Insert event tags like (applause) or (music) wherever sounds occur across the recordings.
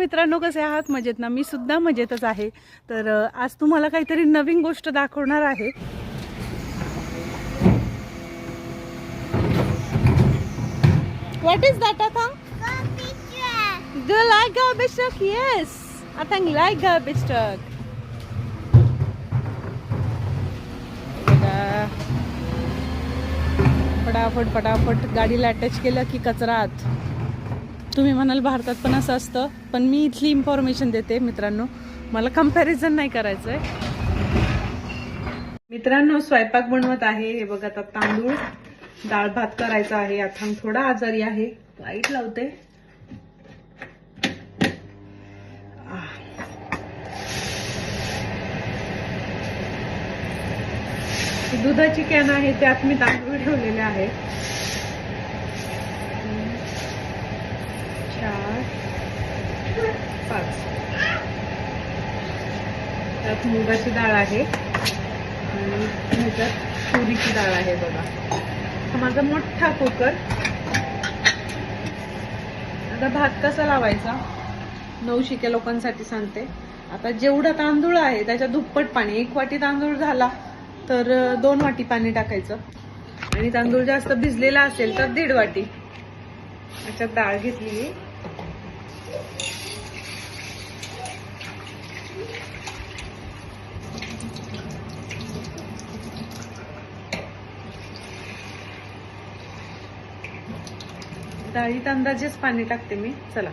मित्रांनो कसे आहात? मजेत ना? मी सुद्धा मजेतच आहे. तर आज तुम्हाला काहीतरी नवीन गोष्ट दाखवणार आहे. व्हॉट इज दॅट आता? Do like like garbage truck? Yes. Atang like garbage फटाफट फटाफट गाडीला अटॅच केलं की कचरा आत तुम्ही म्हणाल भारतात पण असं असतं पण मी इथली इन्फॉर्मेशन देते मित्रांनो. मला कंपॅरिझन नाही करायचंय. मित्रांनो स्वयंपाक बनवत आहे. हे बघा आता तांदूळ डाळ भात करायचा आहे. आता थोडा आजारी आहे. लाइट लावते. दुधाची कॅन आहे त्यात मी तांदूळ ठेवलेले आहे पाच. त्यात मुगाची डाळ आहे. आणि ह्याच्यात तुरीची डाळ आहे बघा. हा माझा मोठा कुकर. आता भात कसा लावायचा? नऊ शिक्या लोकांसाठी सांगते. आता जेवढा तांदूळ आहे त्याच्या दुप्पट पाणी. एक वाटी तांदूळ झाला तर दोन वाटी पाणी टाकायचं. आणि तांदूळ जास्त भिजलेला असेल तर दीड वाटी. याच्यात डाळ घेतली डाळीत अंदाजेच पाणी टाकते मी. चला.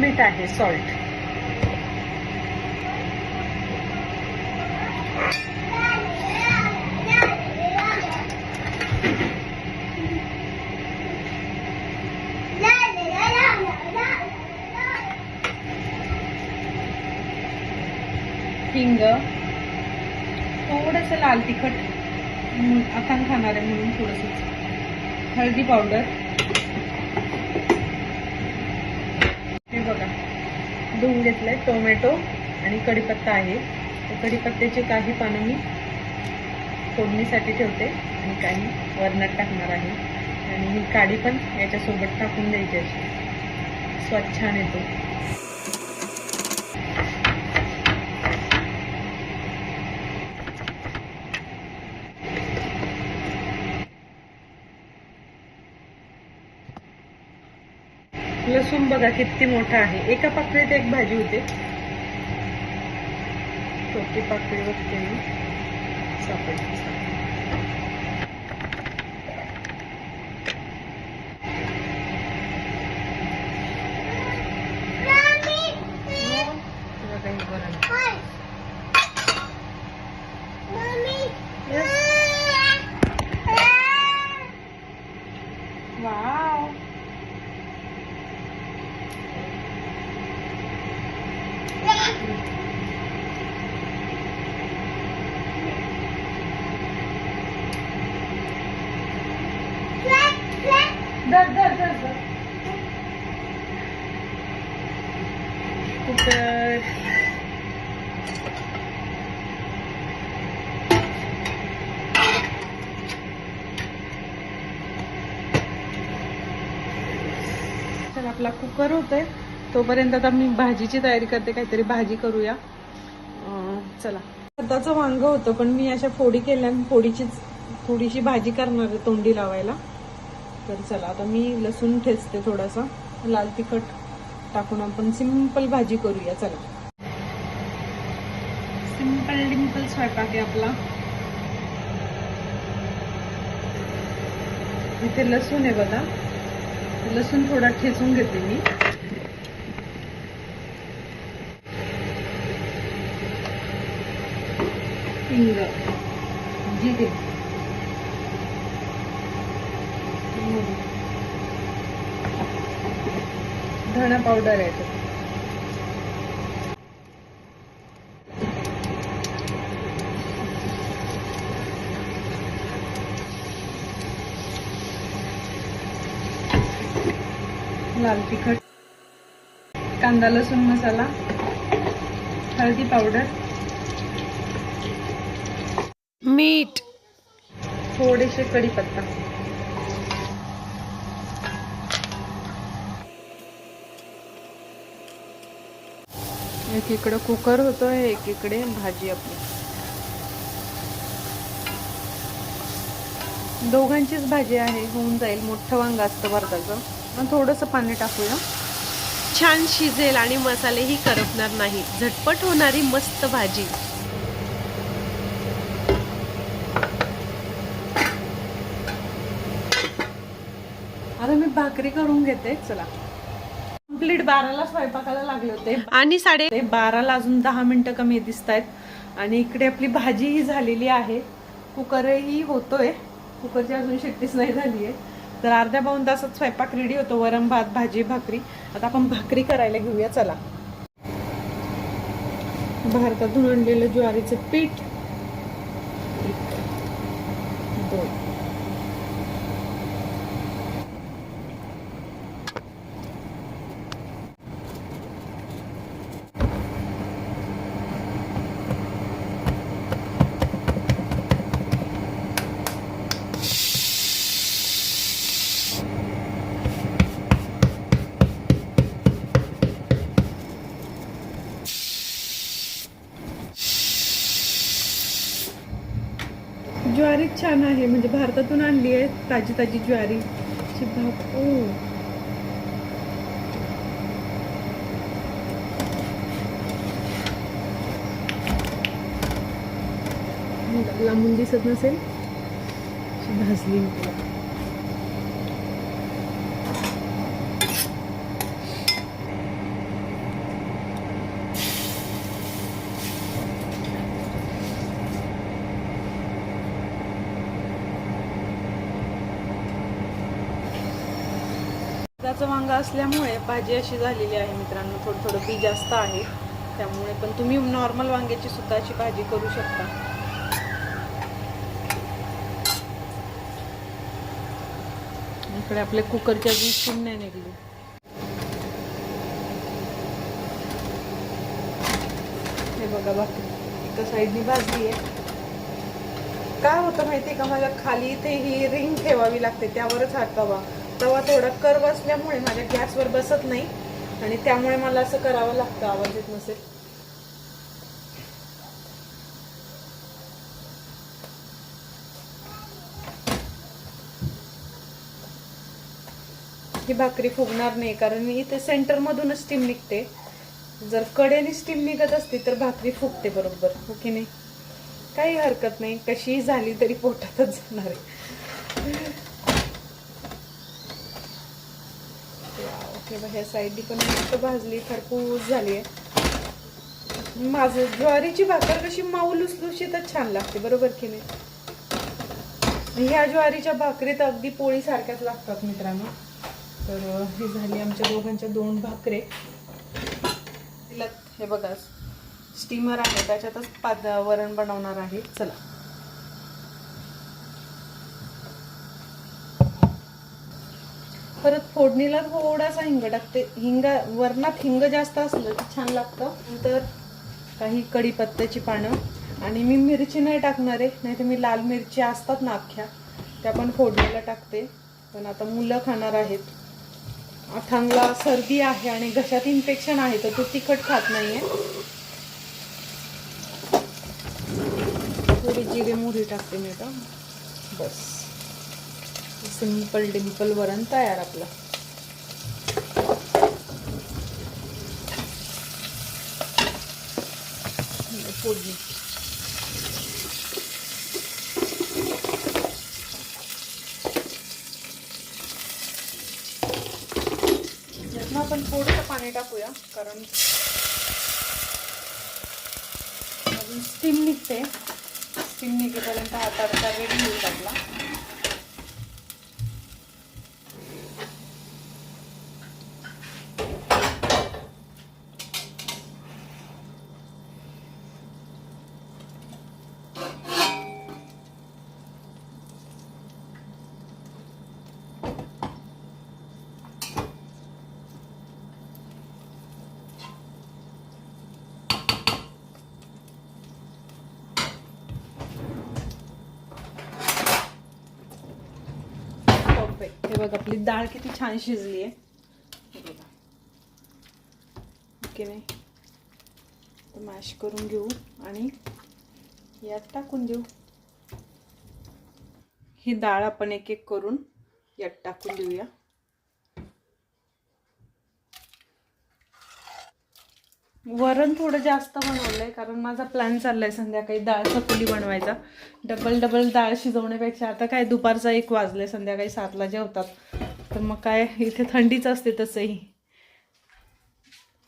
मीठ आहे सॉल्ट हिंग. थोडस लाल तिखट. आपण खाणार आहे म्हणून थोडस. हळदी पावडर हे बघा. धुवून घेतलंय. टोमॅटो आणि कढीपत्ता आहे. तर कढीपत्त्याचे काही पानं मी फोडणीसाठी ठेवते आणि काही वरणात टाकणार आहे. आणि ही काडी पण याच्यासोबत टाकून द्यायची अशी. स्वाद छान येतो लसूण बघा किती मोठा आहे. एका पाकळीत एक भाजी होते. छोटी पाकळी बघते मी. सापडली बघा हे वरण. वाव कुकर आपला कुकर होतोय. तोपर्यंत आता मी भाजीची तयारी करते काहीतरी भाजी करूया. चला. स्वतःचं वांग होतं पण मी अशा फोडी केल्या आणि फोडीचीच थोडीशी भाजी करणार आहे तोंडी लावायला. तर चला आता मी लसूण ठेचते थोडासा. लाल तिखट टाकून आपण सिंपल भाजी करूया चला. सिंपल डिंपल स्वयंपाक आहे आपला. इथे लसूण आहे बघा. लसूण थोडा ठेचून घेते मी. हिंग जिरे धणा पावडर आहे तो. लाल तिखट कांदा लसूण मसाला हळदी पावडर मीठ. थोडेसे कढीपत्ता. एकीकडे कुकर होतोय एकीकडे भाजी आपली. दोघांचीच भाजी आहे होऊन जाईल. मोठं वांग असतं भरताचं मग थोडंसं पाणी टाकूया. छान शिजेल आणि मसालेही करपणार नाही. झटपट होणारी मस्त भाजी. आता मी भाकरी करून घेते चला. कंप्लीट बाराला स्वयंपाकाला लागले होते. आणि साडे ते बाराला अजून दहा मिनिटं कमी दिसत आहेत आणि इकडे आपली भाजीही झालेली आहे. कुकरही होतोय. कुकरची अजून शिट्टीच नाही झाली आहे तर अर्ध्या पाऊन तासात स्वयंपाक रेडी होतो. वरण भात भाजी भाकरी. आता आपण भाकरी करायला घेऊया. चला. भारतातून आणलेलं ज्वारीचं पीठ. दोन. ज्वारी छान आहे म्हणजे भारतातून आणली आहे ताजी ताजी ज्वारी. ची भाक ओ लांबून दिसत नसेल? अशी भाजली. मी वांगा वांग असल्यामुळे भाजी अशी झालेली आहे मित्रांनो. थोडं थोडं बी जास्त आहे. त्यामुळे पण तुम्ही नॉर्मल वांग्याची सुद्धा अशी भाजी करू शकता. इकडे आपले कुकरच्या अजून शून्य निघली. हे बघा बाकी. एका साईडनी भाजली आहे. काय होतं माहिती का? मला खाली इथे ही रिंग ठेवावी लागते. त्यावरच हा तवा तवा थोडा कर्व असल्यामुळे माझ्या गॅसवर बसत नाही. आणि त्यामुळे मला असं करावं लागतं आवाज येत नसेल ही भाकरी फुगणार नाही कारण इथे सेंटरमधूनच स्टीम निघते. जर कडेने स्टीम निघत असती तर भाकरी फुगते बरोबर हो की नाही? काही हरकत नाही कशीही झाली तरी पोटातच जाणार आहे. हे ह्या साईडनी पण मस्त भाजली खरपूस झाली आहे. माझं ज्वारीची भाकर कशी माऊ लुसलुशीतच छान लागते बरोबर की नाही? ह्या ज्वारीच्या भाकरीत अगदी पोळीसारख्याच लागतात मित्रांनो. तर हे ही झाली आमच्या दोघांच्या दोन भाकरे. तिला हे बघा स्टीमर आहे त्याच्यातच पाद वरण बनवणार आहे. चला. परत फोडणीला थोडासा हिंग टाकते. हिंगा वरणात हिंग जास्त असलं की छान लागतं. नंतर काही कढीपत्त्याची पानं. आणि मी मिरची नाही टाकणार आहे. नाही तर मी लाल मिरची असतात ना अख्ख्या त्या पण फोडणीला टाकते. पण आता मुलं खाणार आहेत. अथांगला सर्दी आहे आणि घशात इन्फेक्शन आहे तर तो तिखट खात नाही थोडी जिरे मोहरी टाकते मी आता. बस. सिंपल डिम्पल वरण तयार आपलं. म्हणजे फोडणी. आपण थोडंसं पाणी टाकूया कारण अजून स्टीम निघते. स्टीम निघेपर्यंत हा तडका रेडी होईल आपला परफेक्ट हे बघ आपली डाळ किती छान शिजली आहे ओके नाही. मॅश करून घेऊ आणि यात टाकून देऊ. ही डाळ आपण एक एक करून यात टाकून देऊया. वरण थोडं जास्त बनवलं आहे कारण माझा प्लॅन चाललाय संध्याकाळी डाळ चकुली बनवायचा. डबल डबल डाळ शिजवण्यापेक्षा आता काय दुपारचा एक वाजले संध्याकाळी सातला जेवतात. तर मग काय इथे थंडीच असते तसंही.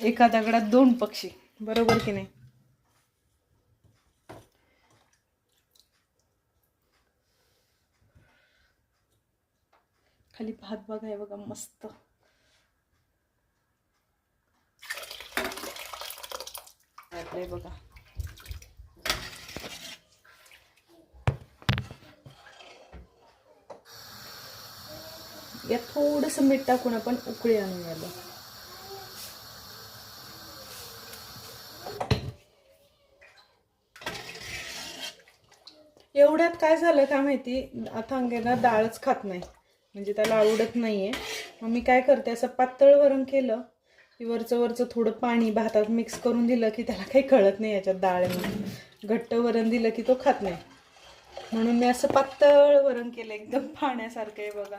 एका दगडात दोन पक्षी बरोबर की नाही? खाली भात बघाय बघा मस्त. टाकलंय बघा. यात थोडस मीठ टाकून आपण उकळी आणून घ्यायला. एवढ्यात काय झालं का माहिती? अथांगेला डाळच खात नाही. म्हणजे त्याला आवडत नाहीये. मग मी काय करते असं पातळ वरण केलं. वरचं वरचं थोडं पाणी भातात मिक्स करून दिलं की त्याला काही कळत नाही याच्यात डाळ घट्ट वरण दिलं की तो खात नाही. म्हणून मी असं पातळ वरण केलं एकदम पाण्यासारखं आहे बघा.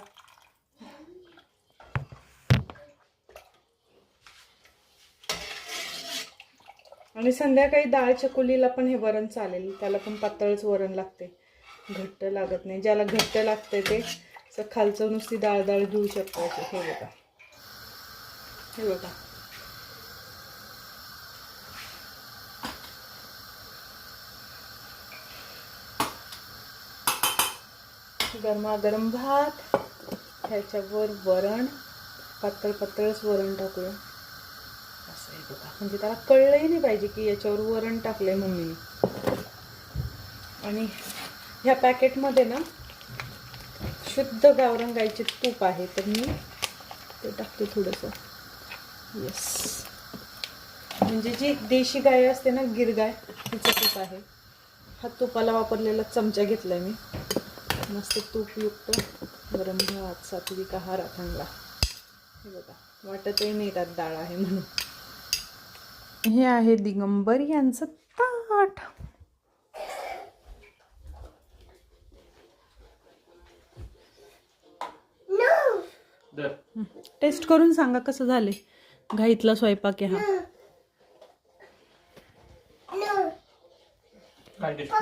आणि संध्याकाळी डाळ चकोलीला पण हे वरण चालेल. त्याला पण पातळच वरण लागते. घट्ट लागत नाही. ज्याला घट्ट लागते ते असं खालचं नुसती डाळ डाळ घेऊ शकतो. हे बघा. हे बघा. गरमागरम भात ह्याच्यावर वरण पातळ पातळच वरण टाकूया. असं आहे बघा. म्हणजे त्याला कळलंही नाही पाहिजे की याच्यावर वरण टाकलंय मम्मीने. आणि ह्या पॅकेटमध्ये ना शुद्ध गावरंग गाईचे तूप आहे तर मी ते टाकते थोडंसं. येस म्हणजे जी देशी गाय असते ना गिर गाय तिचं तूप आहे. हा तुपाला वापरलेला चमचा घेतलाय मी. मस्त तूपयुक्त गरम भात सात्विक आहार चांगला. हे बघा वाटतही नाही त्यात डाळ आहे म्हणून. हे आहे दिगंबर यांचं ताट. टेस्ट करून सांगा कसं झाले घाईतला स्वयंपाक आहे हा. काय टेस्ट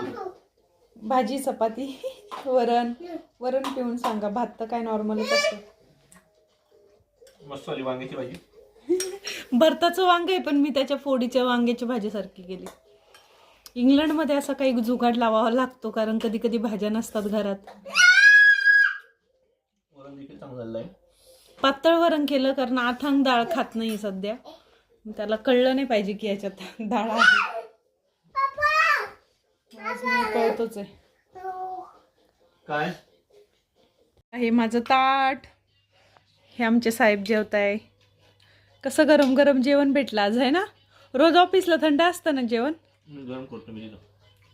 भाजी चपाती (laughs) वरण. वरण पिऊन सांगा. भात तर काय नॉर्मलच असतं. मस्त वांग्याची भाजी. भरताचं वांग आहे पण मी त्याच्या फोडीच्या वांग्याची भाजीसारखी केली. इंग्लंडमध्ये असा काही जुगाड लावावा लागतो कारण कधी कधी भाज्या नसतात घरात. वरण देखील चांगलं झालेलं आहे. पातळ वरण केलं कारण आथांग डाळ खात नाही सध्या. त्याला कळलं नाही पाहिजे की याच्यात (laughs) डाळ आहे आज कळतोच आहे. काय? हे माझं ताट. हे आमचे साहेब जेवताय. कसं गरम गरम जेवण भेटलं आज आहे ना? रोज ऑफिसला थंड असतं ना जेवण? मी गरम करतो मी तिथं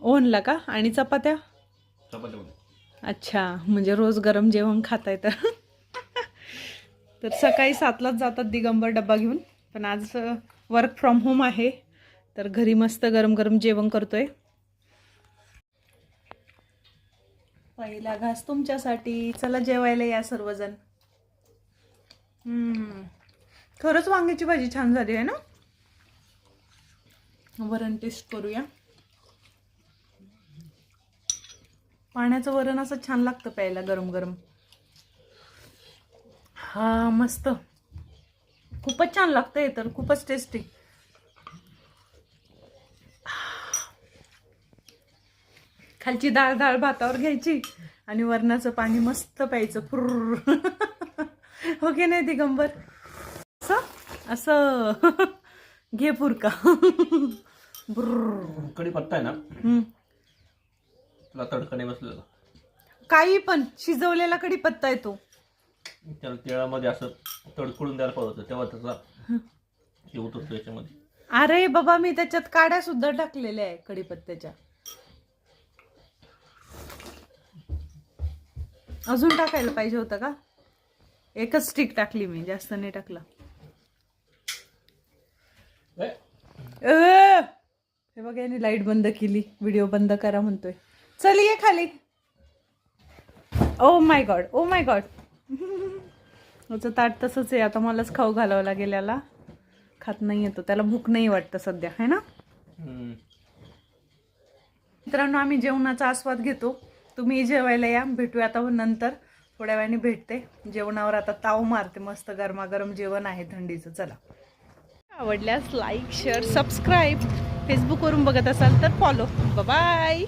ओनला का? आणि चपात्या? अच्छा म्हणजे रोज गरम जेवण खाताय तर. तर सकाळी सातलाच जातात दिगंबर डब्बा घेऊन. पण आज वर्क फ्रॉम होम आहे. तर घरी मस्त गरम गरम जेवण करतोय. पहिला घास तुमच्यासाठी. चला जेवायला या सर्वजण. हम्म. खरंच वांग्याची भाजी छान झाली आहे ना? वरण टेस्ट करूया. पाण्याचं वरण असं छान लागतं प्यायला गरम गरम हा मस्त. खूपच छान लागतं हे तर. खूपच टेस्टी खालची डाळ डाळ भातावर घ्यायची आणि वरणाचं पाणी मस्त प्यायचं. फुर्र. हो की नाही दिगंबर? असं? असं. घे पुरका. बुर्र. कढीपत्ता आहे ना. तुला तडका नाही बसलेला. काही पण शिजवलेला कढीपत्ता येतो त्याला तेळामध्ये असं तडकडून द्यायला पाहिजे होतं तेव्हा त्याचा हे. उतरतो याच्यामध्ये. अरे बाबा मी त्याच्यात काड्या सुद्धा टाकलेल्या आहे कढीपत्त्याच्या. अजून टाकायला पाहिजे होतं का? एकच स्टिक टाकली मी जास्त नाही टाकला! हे बघा याने लाइट बंद केली. व्हिडिओ बंद करा म्हणतोय. चल ये खाली. Oh my God oh my God त्याचं ताट तसंच आहे. आता मलाच खाऊ घालावं लागेल याला. खात नाही येतो त्याला भूक नाही वाटतं सध्या है ना. मित्रांनो आम्ही जेवणाचा आस्वाद घेतो. तुम्ही जेवायला या भेटूया आता नंतर. थोड्या वेळाने भेटते. जेवणावर आता ताव मारते मस्त गरमागरम जेवण आहे थंडीचं. चला. आवडल्यास लाईक शेअर सबस्क्राईब फेसबुकवरून बघत असाल तर फॉलो बाय